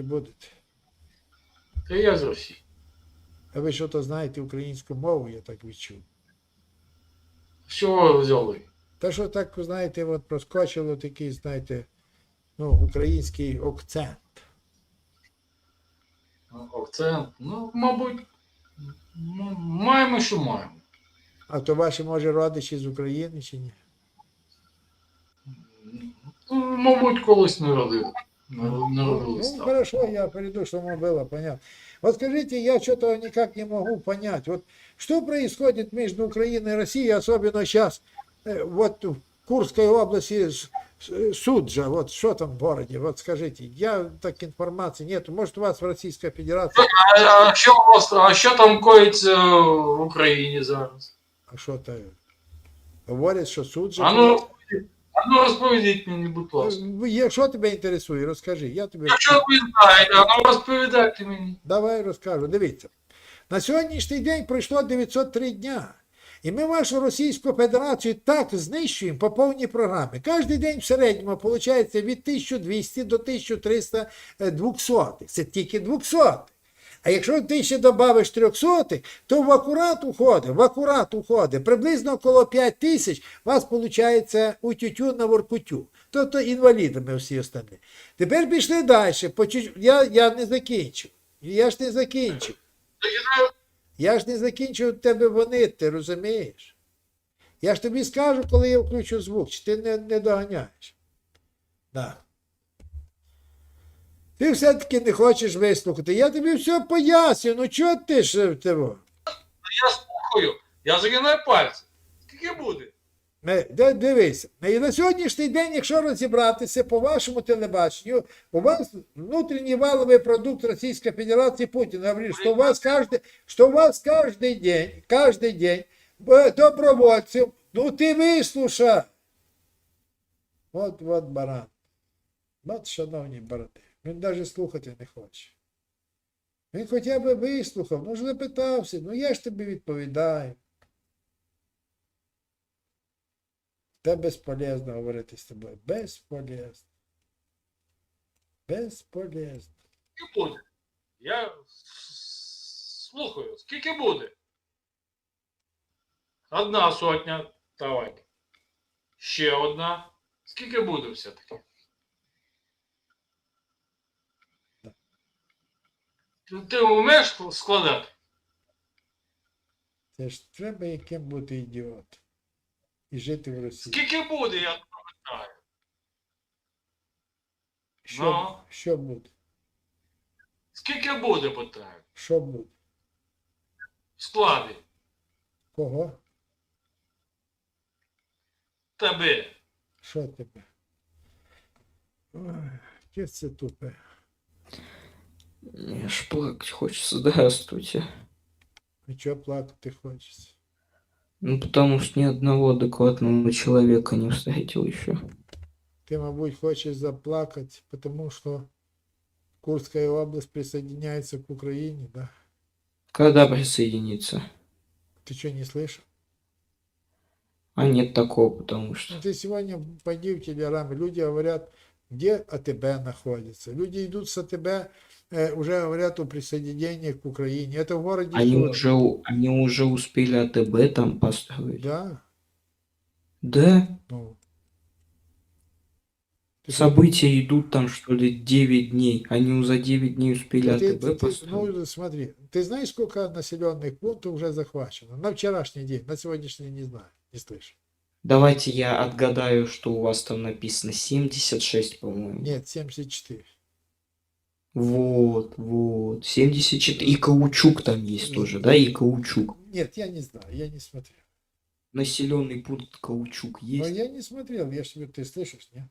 Ночі. Будете? Та я з Росії. А ви що то знаєте українську мову, я так відчув. З чого ви взяли? Та що так, знаєте, от проскочило такий, знаєте, ну, український акцент. Акцент. Ну, мабуть, маємо, що маємо. А то ваші, може, родичі з України чи ні? Ну, мабуть, колись не родили. Не, не Ну, родились там. хорошо, я приду, чтобы было понятно. Вот скажите, я что-то никак не могу понять. Вот что происходит между Украиной и Россией, особенно сейчас, э, вот в Курской области с- с- Суджа, вот что там в городе, вот скажите, я так информации нет, может у вас в Российской Федерации, А, а, що у вас, а що там коїться в Україні зараз? а что-то говорят, что Суджа... А ну, а ну розповідіть мені, будь ласка. Е, Що тебе інтересує, розкажи, я тобі... Якщо ви знаєте, ну розповідайте мені. Давай розкажу. Дивіться. На сьогоднішній день пройшло 903 дня. І ми вашу Російську Федерацію так знищуємо по повній програмі. Кожен день в середньому виходить від 1200 до 1300 200. Це тільки 200. А якщо ти ще додавиш 300, то в акурат уходить, в акурат уходить. Приблизно коло 5 тисяч у вас виходить у тютю на воркутю. Тобто інвалідами всі остальні. Тепер пішли далі. Я, я не закінчив. Я ж не закінчив. Я ж не закінчив тебе вони, ти розумієш? Я ж тобі скажу, коли я включу звук, чи ти не, не доганяєш. Да. Ти все-таки не хочеш вислухати. Я тобі все поясню. Ну чого ти ж в того? Я слухаю, я загинаю пальці. Скільки буде? Е, де- Дивися, і на сьогоднішній день, якщо розібратися по вашому телебаченню, у вас внутрішній валовий продукт Російської Федерації Путін говорить, що у вас кожен, що у вас кожен день, кожен день е, добровольців, ну ти вислушай. От, от баран. От, шановні брати, Він навіть слухати не хоче. Він хоча б вислухав, ну ж запитався, ну я ж тобі відповідаю. Та безполезно говорити з тобою. Безполезно. Безполезно. Скільки буде? Я слухаю, скільки буде? Одна сотня, давайте. Ще одна. Скільки буде все-таки? Ти, ти вмієш складати? Це ж треба яким бути ідіотом. І жити в Росії. Скільки буде, я питаю. Що, Ну. що буде? Скільки буде, питаю? Що буде? В складі. Кого? Тебе. Що тебе? Ой, яке це тупе. Мне аж плакать хочется. Здравствуйте. І чого плакати хочеться? Ну, потому что ни одного адекватного человека не встретил еще. Ти, мабуть, хочеш заплакати, тому що Курська область присоединяється к Україні, да? Когда присоединиться? Ты что, не слышал? А нет такого, потому что... Ну, Ты сегодня пойди в телеграм, люди говорят, где АТБ находится. Люди идут с АТБ, э, уже говорят о присоединении к Украине. Это в городе Они Суджа. уже, они уже успели АТБ там построить. Да, Да? ну. Ты События идут там, что ли, 9 дней. Они за 9 дней успели ты- ты- АТБ ты- построить. ну, смотри, ты знаешь, сколько населенных пунктов уже захвачено? На вчерашний день, на сегодняшний не знаю, не слышу. Давайте я отгадаю, что у вас там написано. 76, по-моему. Нет, 74. Вот, вот. 74. И каучук там есть тоже, да? И каучук. Нет, я не знаю, я не смотрел. Населенный пункт каучук Но есть. я не смотрел, я ж говорю, ты слышишь, нет?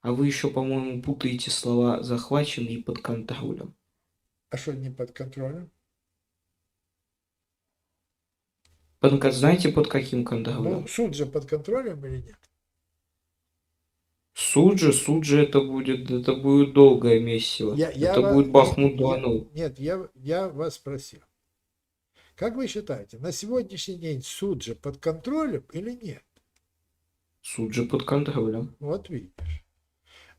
А вы еще, по-моему, путаете слова захвачены и под контролем. А что не под контролем? Под, знаете, под каким контролем? Ну, суд же под контролем или нет? Суд же, суд же это будет, это будет долгое месиво. Я- я это ва- будет Бахмут я- 2.0. Нет, я, я вас спросил. Как вы считаете, на сегодняшний день суд же под контролем или нет? Суд же под контролем. Вот видишь.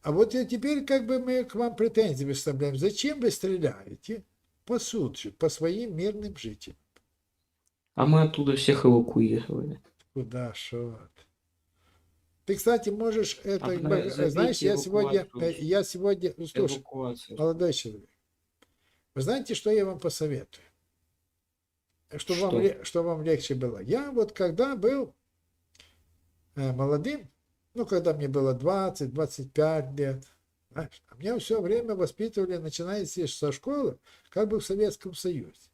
А вот и теперь как бы мы к вам претензии выставляем. Зачем вы стреляете по суджи, по своим мирным жителям? А мы оттуда всех эвакуировали. Куда шо? Ты, кстати, можешь это, забейте знаешь, я сегодня, э, я сегодня, ну, слушай, молодой человек, вы знаете, что я вам посоветую? Чтобы, Вам, Что? ле- чтобы вам легче было. Я вот когда был э, молодым, ну, когда мне было 20-25 лет, знаешь, а меня все время воспитывали, начиная со школы, как бы в Советском Союзе.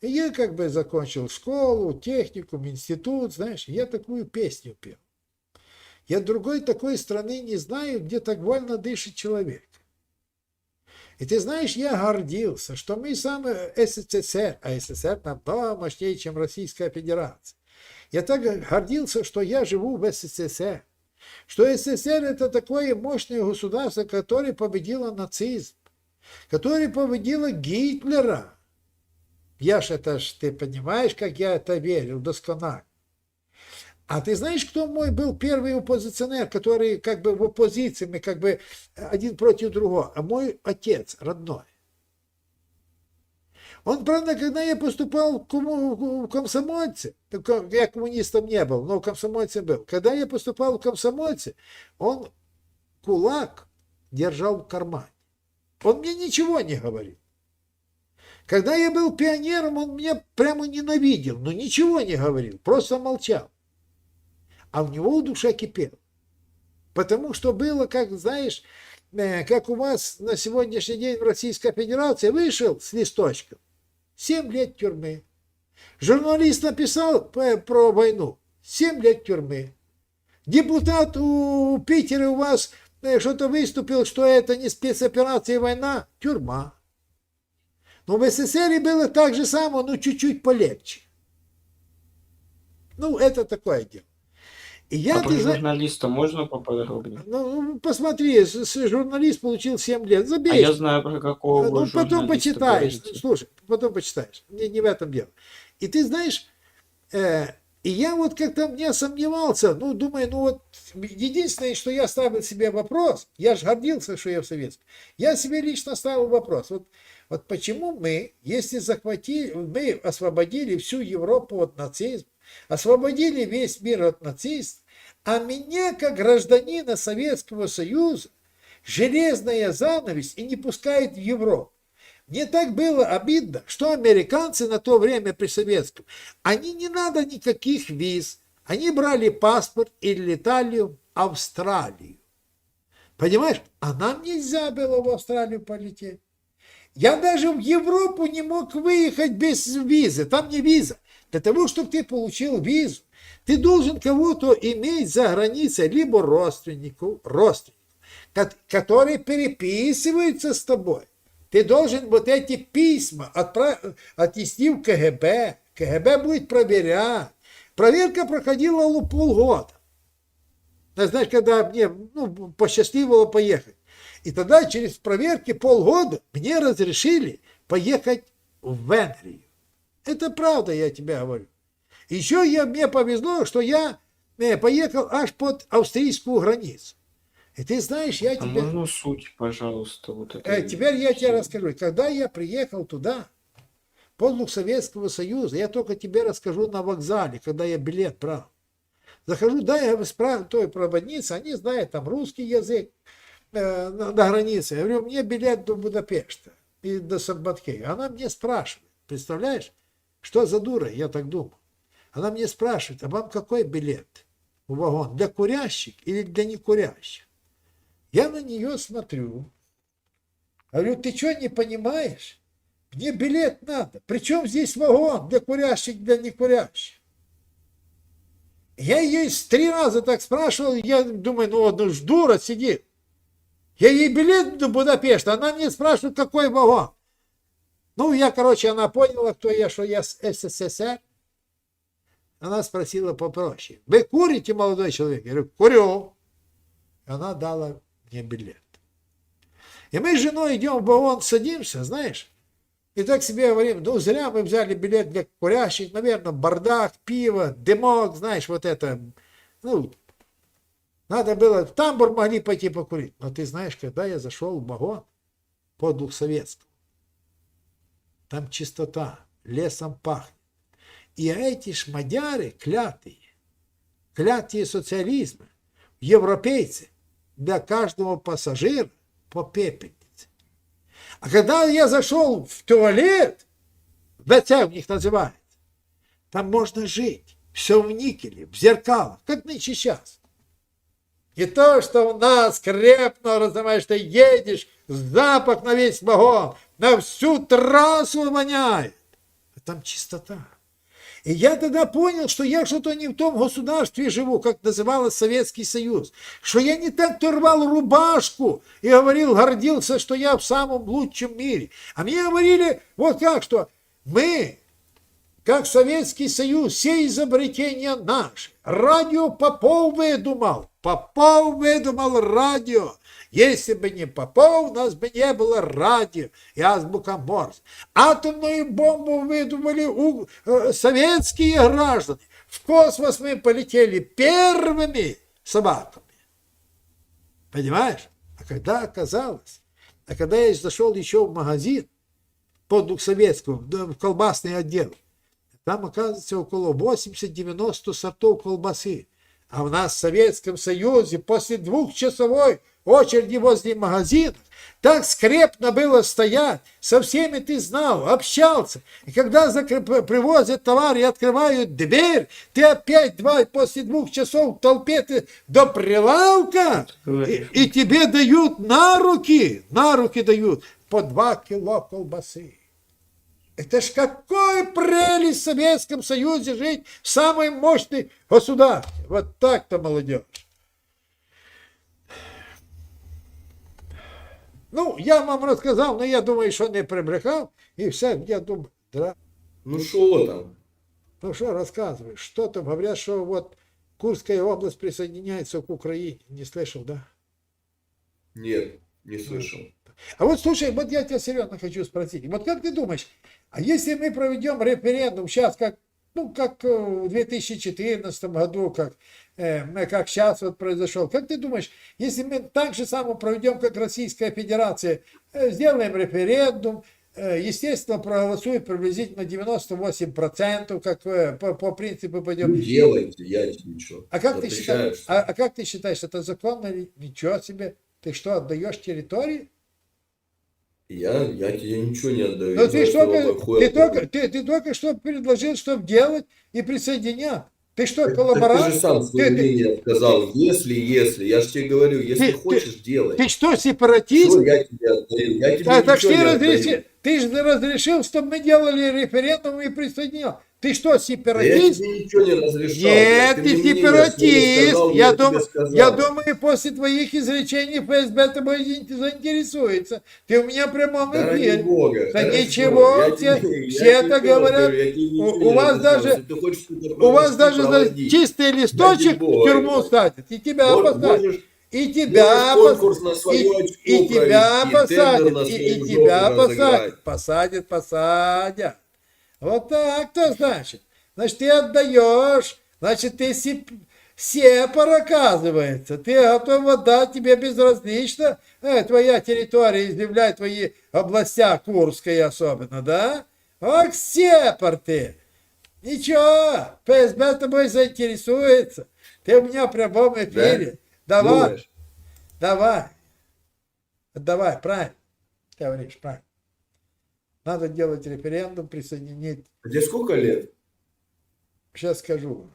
И я как бы закончил школу, техникум, институт, знаешь, я такую песню пел. Я другой такой страны не знаю, где так вольно дышит человек. И ты знаешь, я гордился, что мы самые СССР, а СССР намного мощнее, чем Российская Федерация. Я так гордился, что я живу в СССР. Что СССР это такое мощное государство, которое победило нацизм, которое победило Гитлера. Я ж это ж, ты понимаешь, как я это верил досконально. А ты знаешь, кто мой был первый оппозиционер, который как бы в оппозиции, мы как бы один против другого? А мой отец родной. Он, правда, когда я поступал в кому- в комсомольце, ну, ко- я коммунистом не был, но в комсомольце был. Когда я поступал в комсомольце, он кулак держал в кармане. Он мне ничего не говорил. Когда я был пионером, он меня прямо ненавидел, но ничего не говорил, просто молчал. А у него в душе кипело. Потому что было, как знаешь, э, как у вас на сегодняшний день в Российской Федерации вышел с листочком. 7 лет тюрьмы. Журналист написал про войну. 7 лет тюрьмы. Депутат у Питера у вас э, что-то выступил, что это не спецоперация война. Тюрьма. Но в СССР было так же само, но чуть-чуть полегче. Ну, это такое дело. И я, а про ты зна- журналиста можно поподробнее? ну, ну, посмотри, журналист получил 7 лет. А Забей. я знаю, про какого Ну, потом почитаешь. говорите. Слушай, потом почитаешь. Не, не в этом дело. И ты знаешь, э, и я вот как-то мне сомневался, ну, думаю, ну вот, единственное, что я ставил себе вопрос, я же гордился, что я в советском, я себе лично ставил вопрос, вот, вот почему мы, если захватили, мы освободили всю Европу от нацизма, освободили весь мир от нацизма, а меня, как гражданина Советского Союза, железная занавесь и не пускает в Европу. Мне так было обидно, что американцы на то время при советском, они не надо никаких виз, они брали паспорт и летали в Австралию. Понимаешь, а нам нельзя было в Австралию полететь. Я даже в Европу не мог выехать без визы. Там не виза. Для того, чтобы ты получил визу, ты должен кого-то иметь за границей, либо родственников, родственников, ко- которые переписываются с тобой. Ты должен вот эти письма отнести в КГБ. КГБ будет проверять. Проверка проходила полгода. Знаешь, когда мне ну, посчастливило поехать. И тогда через проверки полгода мне разрешили поехать в Венгрию. Это правда, я тебе говорю. Еще я, мне повезло, что я э, поехал аж под австрийскую границу. И ты знаешь, я А тебе... можно суть, пожалуйста, вот это? Э, теперь я тебе расскажу. Когда я приехал туда, воздух Советского Союза, я только тебе расскажу на вокзале, когда я билет брал. Захожу, да, я спрашиваю той проводнице, они знают там русский язык на, на границе. Я говорю, мне билет до Будапешта и до Саббатхей. Она мне спрашивает, представляешь, что за дура, я так думал. Она мне спрашивает, а вам какой билет в вагон, для курящих или для некурящих? Я на нее смотрю, Говорю, ты что, не понимаешь? Мне билет надо. Причем здесь вагон для курящих, для некурящих? Я ее три раза так спрашивал, я думаю, ну, ну ж дура сидит. Я ей билет до Будапешта, она мне спрашивает, какой вагон. Ну, я, короче, она поняла, кто я, что я с СССР. Она спросила попроще. Вы курите, молодой человек? Я говорю, курю. Она дала мне билет. И мы с женой идем в вагон, садимся, знаешь, и так себе говорим, ну зря мы взяли билет для курящих, наверное, бардак, пиво, дымок, знаешь, вот это, ну, Надо было, в тамбур могли пойти покурить. Но ты знаешь, когда я зашел в вагон по Двухсоветскому, там чистота, лесом пахнет. И эти шмадяры клятые, клятые социализма, европейцы, для каждого пассажира по пепельнице. А когда я зашел в туалет, ВЦ у них называется, там можно жить, все в никеле, в зеркалах, как нынче сейчас. И то, что у нас крепно, разумеешь, ты едешь, запах на весь вагон, на всю трассу воняет. А там чистота. И я тогда понял, что я что-то не в том государстве живу, как называлось Советский Союз. Что я не так-то рвал рубашку и говорил, гордился, что я в самом лучшем мире. А мне говорили, вот как, что мы, как Советский Союз, все изобретения наши. Радио Попов выдумал. Попов выдумал радио. Если бы не Попов, у нас бы не было радио и азбука Морс. Атомную бомбу выдумали у, э, советские граждане. В космос мы полетели первыми собаками. Понимаешь? А когда оказалось, а когда я зашел еще в магазин по Двухсоветскому, в колбасный отдел, там оказывается около 80-90 сортов колбасы. А у нас в Советском Союзе после двухчасовой очереди возле магазина так скрепно было стоять, со всеми ты знал, общался. И когда закреп- привозят товар и открывают дверь, ты опять два, после двух часов в толпе ты до прилавка, и, и тебе дают на руки, на руки дают по два кило колбасы. Это ж какой прелесть в Советском Союзе жить в самой мощной государстве. Вот так-то молодежь. Ну, я вам рассказал, но я думаю, что не прибрехал. И все, я думаю, да. Ну что там? Ну что, рассказывай, что там, говорят, что вот Курская область присоединяется к Украине. Не слышал, да? Нет, не слышал. А вот слушай, вот я тебя серьезно хочу спросить. Вот как ты думаешь, а если мы проведем референдум сейчас, как, ну, как э, в 2014 году, как, э, как сейчас вот произошел, как ты думаешь, если мы так же само проведем, как Российская Федерация, э, сделаем референдум, э, естественно, проголосует приблизительно 98%, как э, по, по принципу пойдем. Ну, делайте, я ничего. А как ты считаешь, а, а как ты считаешь, это законно? Ничего себе. Ты что, отдаешь территории? Я, я тебе ничего не отдаю. Но ты, что, что ты, ты только, ты, ты только что предложил, чтобы делать и присоединять. Ты что, Так коллаборант? Ты же сам свое Ты- ты- мнение сказал. Если, если. Я же тебе говорю, если Ты- хочешь, делай. Ты что, сепаратист? Что я тебе отдаю? Я тебе Да, так ничего ты, не разреши- отдаю. ты же разрешил, чтобы мы делали референдум и присоединял. Ты что, Да Я сепаратист? тебе ничего не разрешал. Нет, ты мнение сепаратист. сказал, Я, думаю, сказал. я думаю, после твоих изречений ФСБ тобой заинтересуется. Ты у меня в прямом эфире. бога, Да хорошо. ничего, Я те- тебе- я все тебе это говорят. я тебе У- у вас даже- ты У вас даже чистый листочек бога, в тюрьму садят. И тебя Вот посадят. можешь- И тебя, пос- и, очко и тебя посадят, и, и тебя посадят, посадят, посадят. Вот так-то значит. Значит, ты отдаешь, значит, ты сеп... сепар, оказывается. Ты готов отдать, тебе безразлично э, твоя территория, изъявлять твои областя, Курская особенно, да? Ох, сепар ты! Ничего, ФСБ тобой заинтересуется. Ты у меня в прямом эфире. Давай, Думаешь? давай. Давай, правильно. Ты говоришь, правильно. Надо делать референдум, присоединить. А Тебе сколько лет? Сейчас скажу.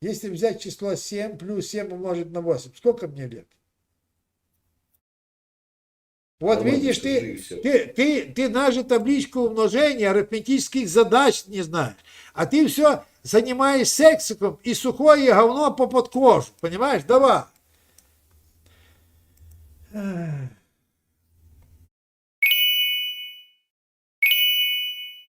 Если взять число 7 плюс 7 умножить на 8, сколько мне лет? Вот Нормально, видишь, ты, ты, ты, ты даже табличку умножения, арифметических задач не знаешь. А ты все занимаешь сексиком и сухое говно по под кожу. Понимаешь? Давай.